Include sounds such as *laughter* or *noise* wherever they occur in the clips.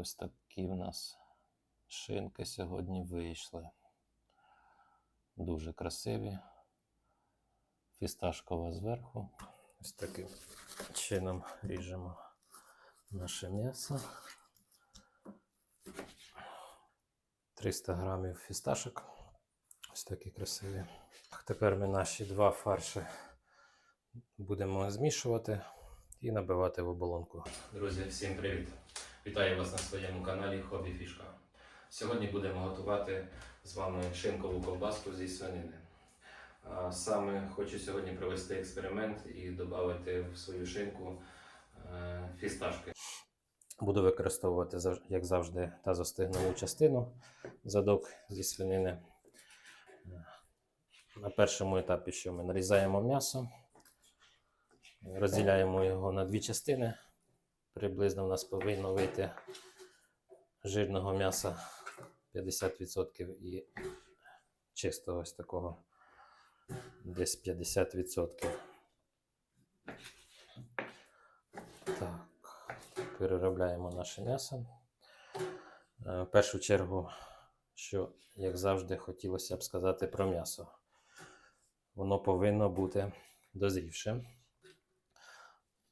ось такі в нас шинки сьогодні вийшли. Дуже красиві. Фісташкова зверху. Ось таким чином ріжемо наше м'ясо. 300 грамів фісташок. Ось такі красиві. Тепер ми наші два фарші будемо змішувати і набивати в оболонку. Друзі, всім привіт! Вітаю вас на своєму каналі Хобі Фішка. Сьогодні будемо готувати з вами шинкову ковбаску зі свинини. Саме хочу сьогодні провести експеримент і додати в свою шинку е, фісташки. Буду використовувати, як завжди, та застигнову частину задок зі свинини. На першому етапі, що ми нарізаємо м'ясо, розділяємо його на дві частини. Приблизно в нас повинно вийти жирного м'яса 50% і чистого ось такого десь 50%. Так, переробляємо наше м'ясо. Е, В першу чергу, що, як завжди, хотілося б сказати про м'ясо. Воно повинно бути дозрівшим.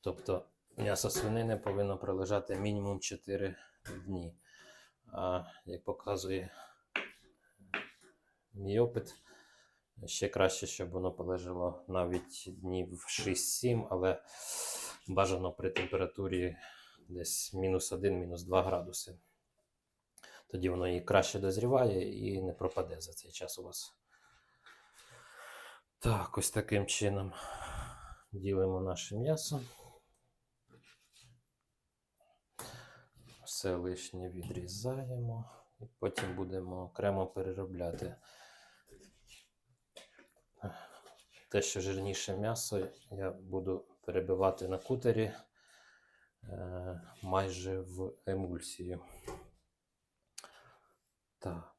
Тобто м'ясо свинини повинно пролежати мінімум 4 дні. А як показує мій опит, ще краще, щоб воно полежало навіть днів 6-7, але бажано при температурі десь мінус 1, мінус 2 градуси. Тоді воно і краще дозріває і не пропаде за цей час у вас. Так, ось таким чином ділимо наше м'ясо. Все лишнє відрізаємо і потім будемо окремо переробляти. Те, що жирніше м'ясо, я буду перебивати на кутері е, майже в емульсію. Так.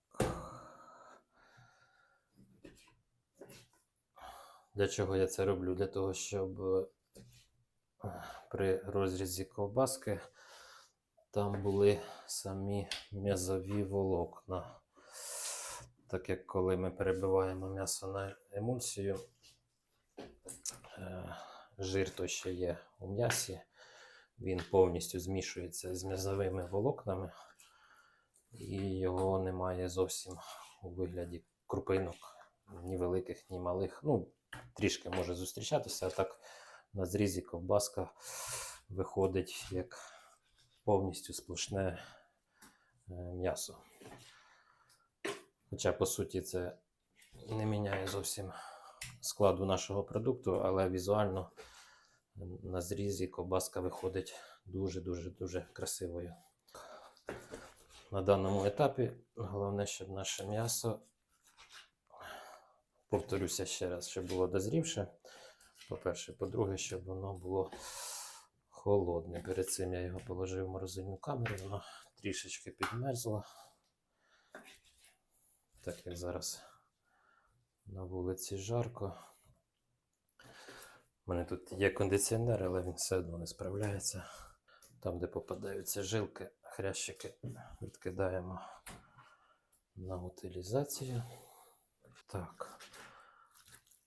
Для чого я це роблю? Для того, щоб е, при розрізі ковбаски там були самі м'язові волокна. Так як коли ми перебиваємо м'ясо на емульсію, е, жир то ще є у м'ясі, він повністю змішується з м'язовими волокнами, і його немає зовсім у вигляді крупинок, ні великих, ні малих. Ну, трішки може зустрічатися, а так на зрізі ковбаска виходить як повністю сплошне е, м'ясо. Хоча, по суті, це не міняє зовсім складу нашого продукту, але візуально на зрізі ковбаска виходить дуже-дуже дуже красивою. На даному етапі головне, щоб наше м'ясо, повторюся ще раз, щоб було дозрівше. По-перше, по-друге, щоб воно було холодне. Перед цим я його положив в морозильну камеру, воно трішечки підмерзло. Так як зараз на вулиці жарко. У мене тут є кондиціонер, але він все одно не справляється. Там, де попадаються жилки, хрящики відкидаємо на утилізацію. Так.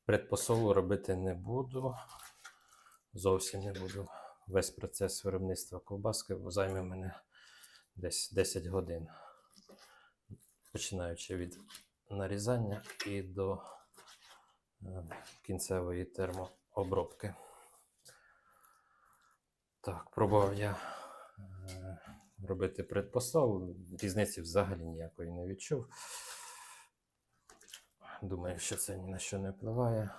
Предпосолу робити не буду. Зовсім не буду. Весь процес виробництва ковбаски займе мене десь 10 годин. Починаючи від нарізання і до е, кінцевої термообробки. Так, пробував я е, робити предпосол. Різниці взагалі ніякої не відчув. Думаю, що це ні на що не впливає.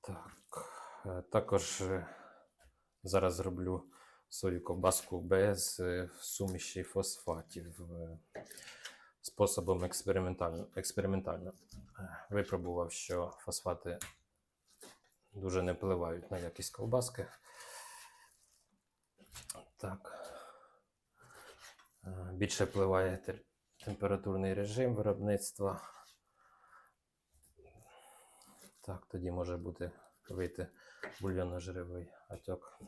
Так. Е, Також е, зараз зроблю свою ковбаску без е, суміші фосфатів способом експериментально. експериментально. Випробував, що фосфати дуже не впливають на якість ковбаски. Так. Більше впливає температурний режим виробництва. Так, тоді може бути вийти бульйонно-жировий отек.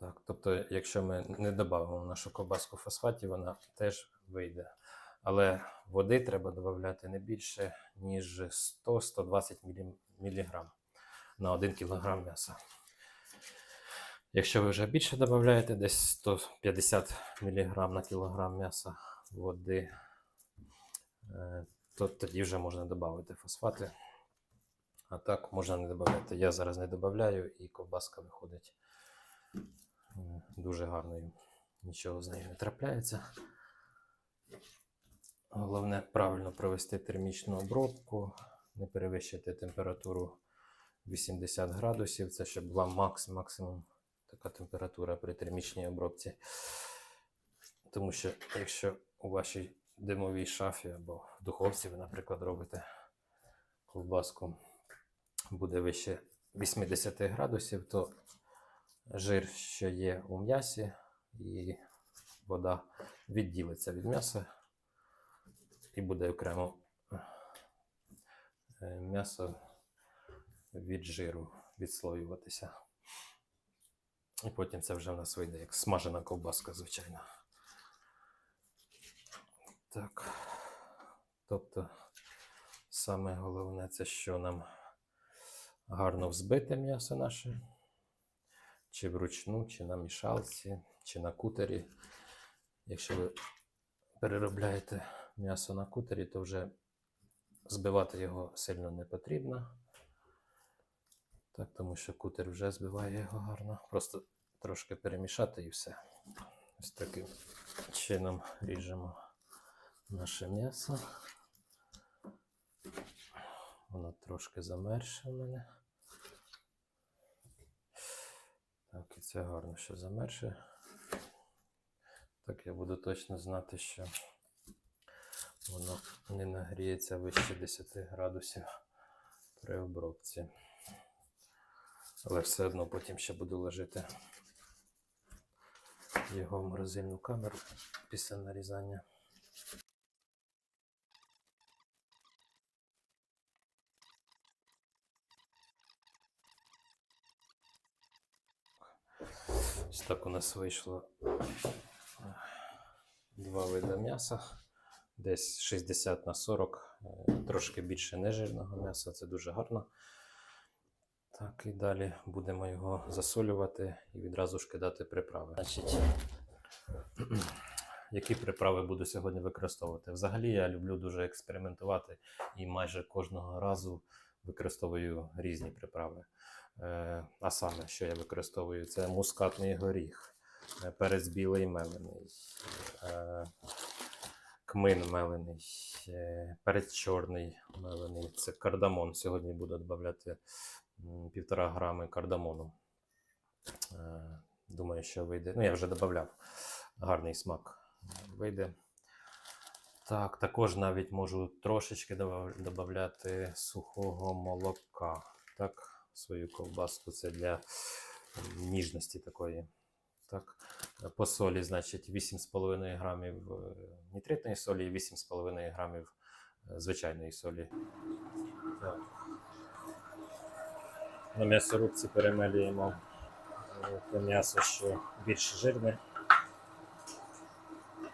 Так, тобто, якщо ми не додамо нашу ковбаску фосфатів, вона теж вийде. Але води треба додати не більше, ніж 100-120 мг на 1 кг м'яса. Якщо ви вже більше додаєте, десь 150 мг на кілограм м'яса води, е, то тоді вже можна додати фосфати. А так можна не додати. Я зараз не додаю, і ковбаска виходить дуже гарною. Нічого з нею не трапляється. Головне правильно провести термічну обробку, не перевищити температуру 80 градусів. Це щоб була макс, максимум така температура при термічній обробці. Тому що якщо у вашій димовій шафі або в духовці ви, наприклад, робите ковбаску, буде вище 80 градусів, то жир, що є у м'ясі, і вода відділиться від м'яса і буде окремо е, м'ясо від жиру відслоюватися. І потім це вже в нас вийде як смажена ковбаска, звичайно. Так. Тобто, саме головне це, що нам гарно взбите м'ясо наше, чи вручну, чи на мішалці, чи на кутері. Якщо ви переробляєте м'ясо на кутері, то вже збивати його сильно не потрібно. Так, тому що кутер вже збиває його гарно. Просто трошки перемішати і все. Ось таким чином ріжемо наше м'ясо. Воно трошки замерше в мене. Так, і це гарно, що замерше. Так я буду точно знати, що воно не нагріється вище 10 градусів при обробці. Але все одно потім ще буду ложити його в морозильну камеру після нарізання. Ось так у нас вийшло два види м'яса. Десь 60 на 40, е, трошки більше нежирного м'яса, це дуже гарно. Так, і далі будемо його засолювати і відразу ж кидати приправи. Значить, *clears throat* які приправи буду сьогодні використовувати? Взагалі я люблю дуже експериментувати і майже кожного разу використовую різні приправи. Е, а саме, що я використовую, це мускатний горіх, е, перець білий мелений, е, кмин мелений, е, перець чорний мелений, це кардамон. Сьогодні буду додавати м, півтора грами кардамону. Думаю, що вийде. Ну, я вже додавав. Гарний смак вийде. Так, також навіть можу трошечки додати сухого молока. Так, свою ковбаску. Це для ніжності такої. Так, по солі, значить, 8,5 грамів е, нітритної солі і 8,5 грамів е, звичайної солі. Так. На м'ясорубці перемелюємо е, те м'ясо, що більш жирне.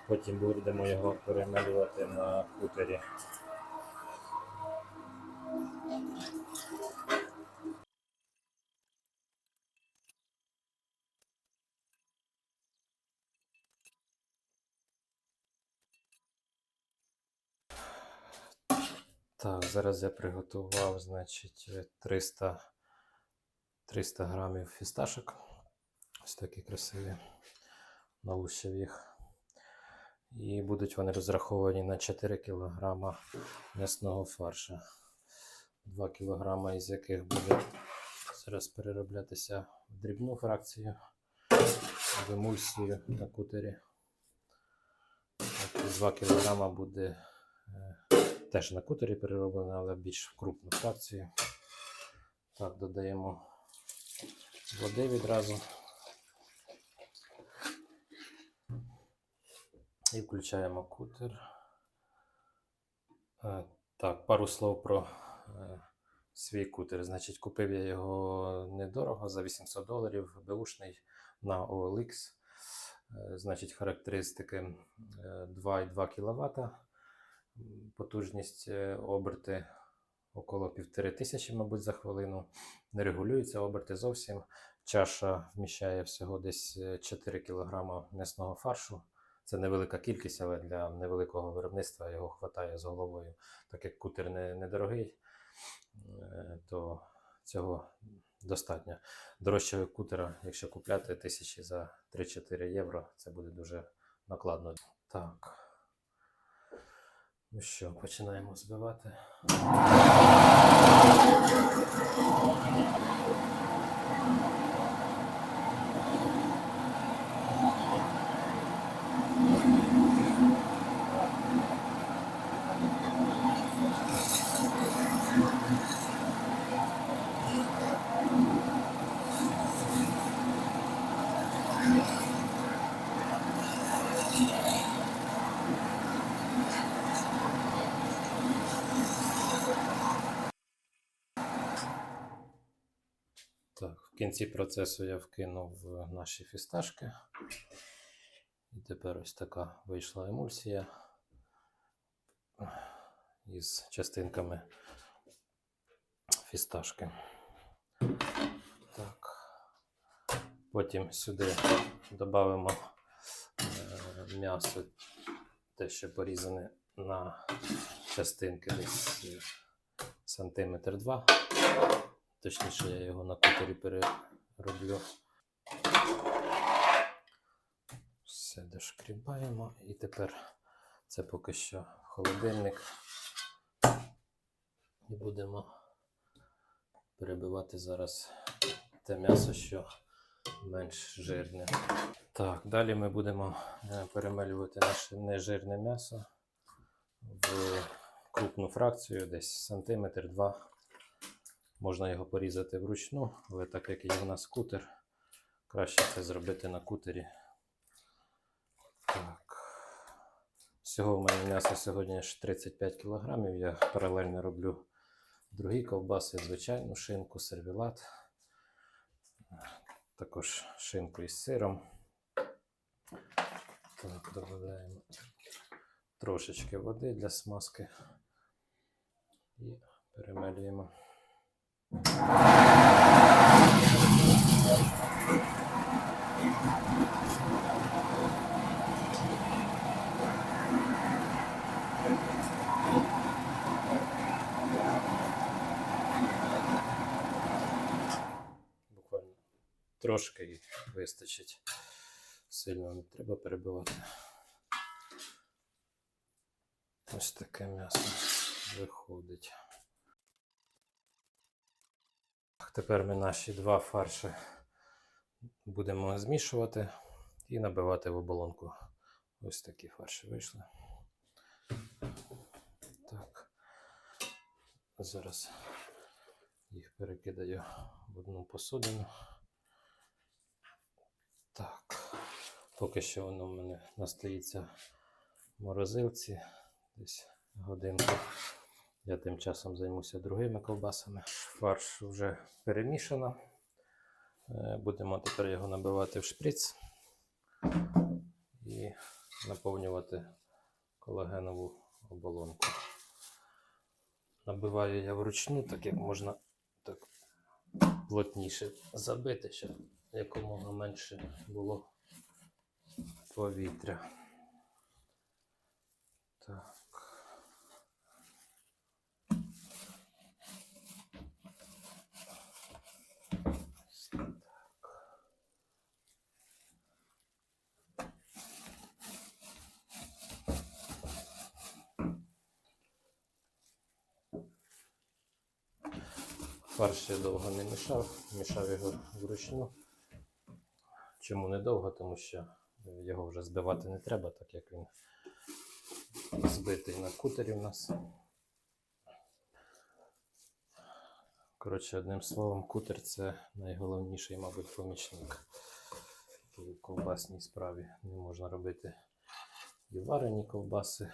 Потім будемо його перемелювати на кутері. Зараз я приготував, значить, е, 300, 300 грамів фісташок. Ось такі красиві. Налущив їх. І будуть вони розраховані на 4 кг м'ясного фарша. 2 кг із яких буде зараз перероблятися в дрібну фракцію, в емульсію на кутері. 2 кг буде е, теж на кутері перероблено, але більш в крупну фракцію. Так, додаємо води відразу. І включаємо кутер. Е, Так, пару слов про е, свій кутер. Значить, купив я його недорого за 800 доларів, беушний. на OLX. Е, Значить, характеристики е, 2,2 кВт, потужність е, оберти около 1500, мабуть, за хвилину. Не регулюються оберти зовсім. Чаша вміщає всього десь е, 4 кг м'ясного фаршу. Це невелика кількість, але для невеликого виробництва його вистачає з головою. Так як кутер не, недорогий, е, то цього достатньо. Дорожчого кутера, якщо купляти тисячі за 3-4 євро, це буде дуже накладно. Так. Ну що, починаємо збивати. Так, в кінці процесу я вкинув е, наші фісташки. І тепер ось така вийшла емульсія із частинками фісташки. Так. Потім сюди додамо е, м'ясо, те, що порізане на частинки десь е, сантиметр два. Точніше, я його на кутері перероблю. Все дошкрібаємо. І тепер це поки що холодильник. І будемо перебивати зараз те м'ясо, що менш жирне. Так, далі ми будемо е, перемелювати наше нежирне м'ясо в крупну фракцію, десь сантиметр два. Можна його порізати вручну, але так як є в нас кутер, краще це зробити на кутері. Так. Всього в мене м'ясо сьогодні аж 35 кг. Я паралельно роблю другі ковбаси, звичайну шинку, сервілат. Також шинку із сиром. Так, додаємо трошечки води для смазки і перемелюємо. Буквально трошки і вистачить. Сильно не треба перебивати. Ось таке м'ясо виходить. Так, Тепер ми наші два фарші будемо змішувати і набивати в оболонку. Ось такі фарші вийшли. Так. Зараз їх перекидаю в одну посудину. Так. Поки що воно в мене настоїться в морозилці десь годинку. Я тим часом займуся другими ковбасами. Фарш вже перемішано. Е, Будемо тепер його набивати в шприц і наповнювати колагенову оболонку. Набиваю я вручну, так як можна так плотніше забити, щоб якомога менше було повітря. Так. Фарш я довго не мішав, мішав його вручну. Чому не довго? Тому що його вже збивати не треба, так як він збитий на кутері в нас. Коротше, одним словом, кутер це найголовніший, мабуть, помічник у ковбасній справі. Не можна робити і варені ковбаси,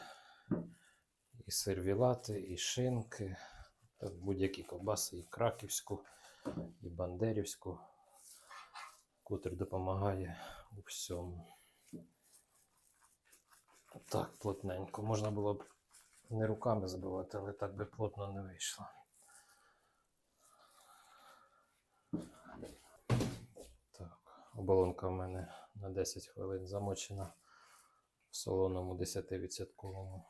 і сервілати, і шинки, будь-які ковбаси, і краківську, і бандерівську. котрий допомагає у всьому. Так, плотненько. Можна було б не руками забивати, але так би плотно не вийшло. Так, оболонка в мене на 10 хвилин замочена в солоному 10%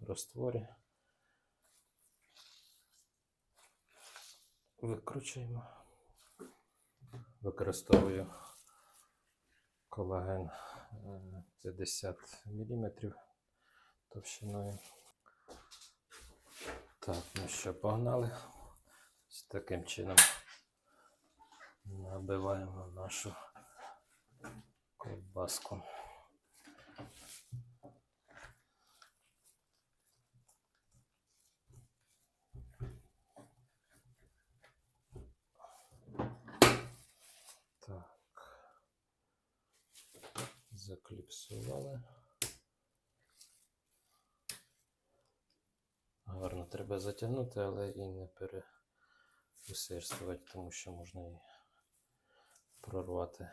розтворі. Викручуємо. Використовую колаген е, 50 мм товщиною. Так, ну що, погнали. Ось таким чином набиваємо нашу ковбаску. Так. Закліпсували. Гарно треба затягнути, але і не переусердствувати, тому що можна і прорвати.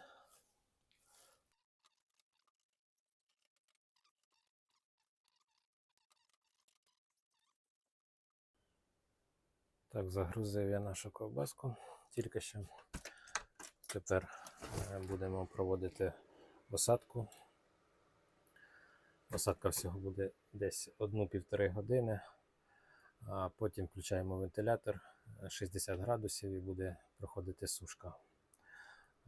Так, загрузив я нашу ковбаску тільки що. Тепер е, будемо проводити посадку. Посадка всього буде десь 1-1,5 години, а потім включаємо вентилятор е, 60 градусів і буде проходити сушка.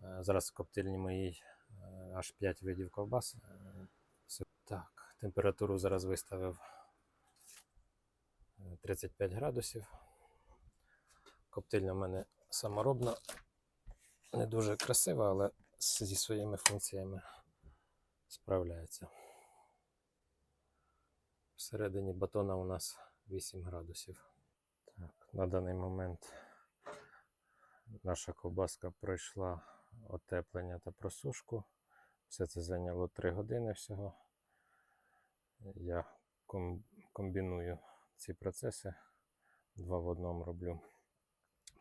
Е, Зараз в коптильні моїй е, аж 5 видів ковбас. Е, Так, температуру зараз виставив е, 35 градусів. Коптильня в мене саморобна, не дуже красива, але зі своїми функціями справляється. Всередині батона у нас 8 градусів. Так, на даний момент наша ковбаска пройшла отеплення та просушку. Все це зайняло 3 години всього. Я комбіную ці процеси, два в одному роблю.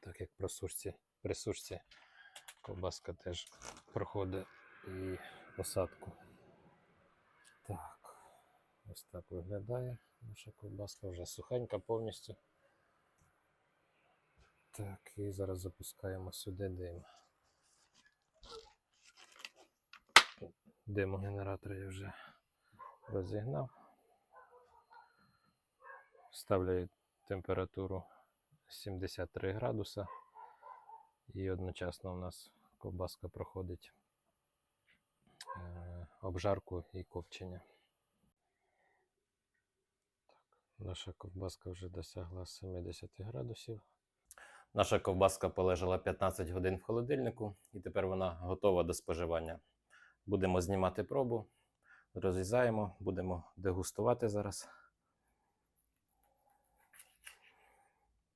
Так як при сушці, при сушці ковбаска теж проходить і посадку. Ось так виглядає наша ковбаска, вже сухенька повністю. Так, і зараз запускаємо сюди дим. Димогенератор я вже розігнав. Ставлю температуру 73 градуса. І одночасно у нас ковбаска проходить е, обжарку і копчення. Так, наша ковбаска вже досягла 70 градусів. Наша ковбаска полежала 15 годин в холодильнику, і тепер вона готова до споживання. Будемо знімати пробу, розрізаємо, будемо дегустувати зараз.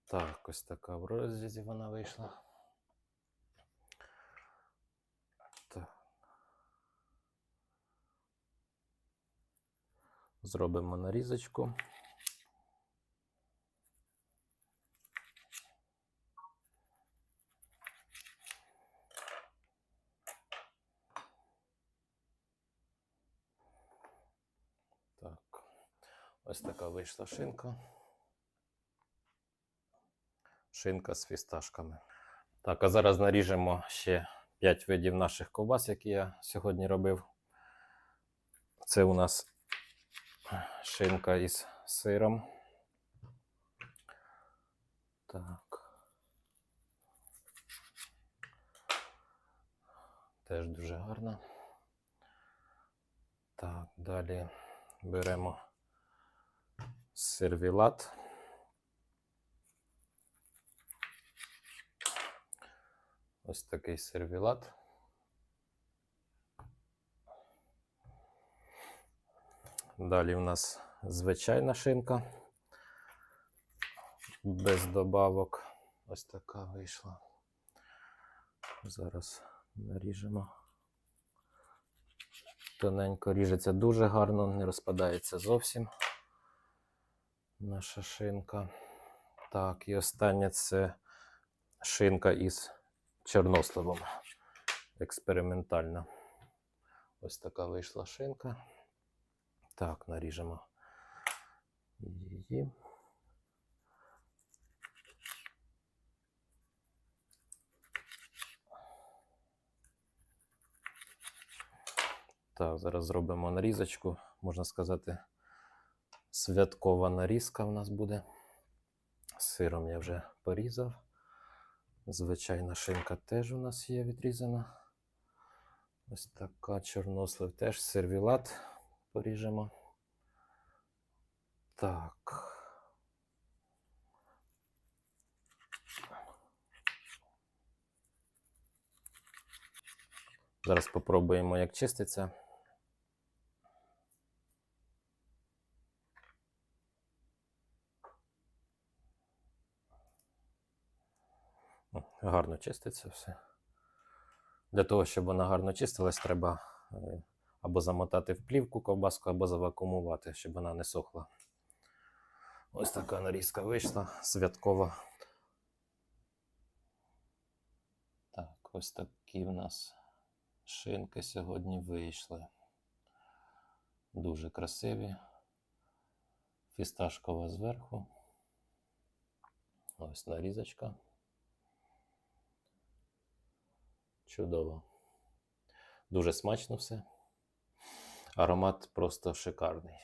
Так, ось така в розрізі вона вийшла. Так. Зробимо нарізочку. Так, ось така вийшла шинка. Шинка з фісташками. Так, а зараз наріжемо ще 5 видів наших ковбас, які я сьогодні робив. Це у нас шинка із сиром. Так. Теж дуже гарно. Так, далі беремо сервілат. Ось такий сервілат. Далі у нас звичайна шинка. Без добавок. Ось така вийшла. Зараз наріжемо. Тоненько ріжеться дуже гарно, не розпадається зовсім. Наша шинка. Так, і останнє це шинка із чорносливом. експериментальна. Ось така вийшла шинка. Так, наріжемо її. Так, зараз зробимо нарізочку. Можна сказати, святкова нарізка в нас буде. Сиром я вже порізав. Звичайна шинка теж у нас є відрізана. Ось така чорнослив теж сервілат поріжемо. Так. Зараз попробуємо, як чиститься. Гарно чиститься все. Для того, щоб вона гарно чистилась, треба е, або замотати в плівку ковбаску, або завакумувати, щоб вона не сохла. Ось така нарізка вийшла святкова. Так, ось такі в нас шинки сьогодні вийшли. Дуже красиві. Фісташкова зверху. Ось нарізочка. Чудово. Дуже смачно все. Аромат просто шикарний.